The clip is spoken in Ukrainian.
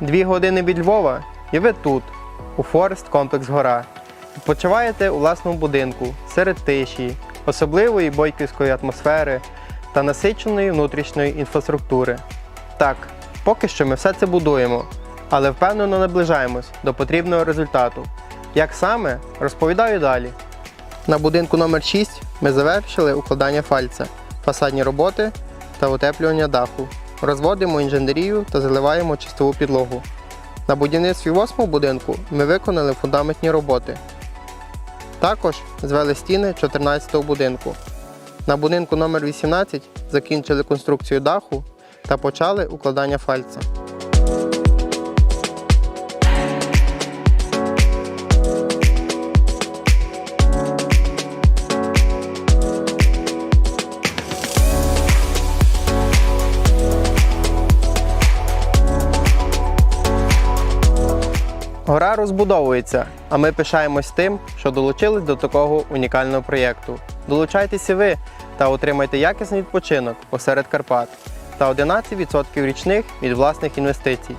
Дві години від Львова, і ви тут, у Форест Комплекс Гора. Відпочиваєте у власному будинку серед тиші, особливої бойківської атмосфери та насиченої внутрішньої інфраструктури. Так, поки що ми все це будуємо, але впевнено наближаємось до потрібного результату. Як саме, розповідаю далі. На будинку номер 6 ми завершили укладання фальца, фасадні роботи та утеплювання даху. Розводимо інженерію та заливаємо чистову підлогу. На будівництві восьмого будинку ми виконали фундаментні роботи. Також звели стіни 14-го будинку. На будинку номер 18 закінчили конструкцію даху та почали укладання фальца. Гора розбудовується, а ми пишаємось тим, що долучились до такого унікального проєкту. Долучайтеся ви та отримайте якісний відпочинок посеред Карпат та 11% річних від власних інвестицій.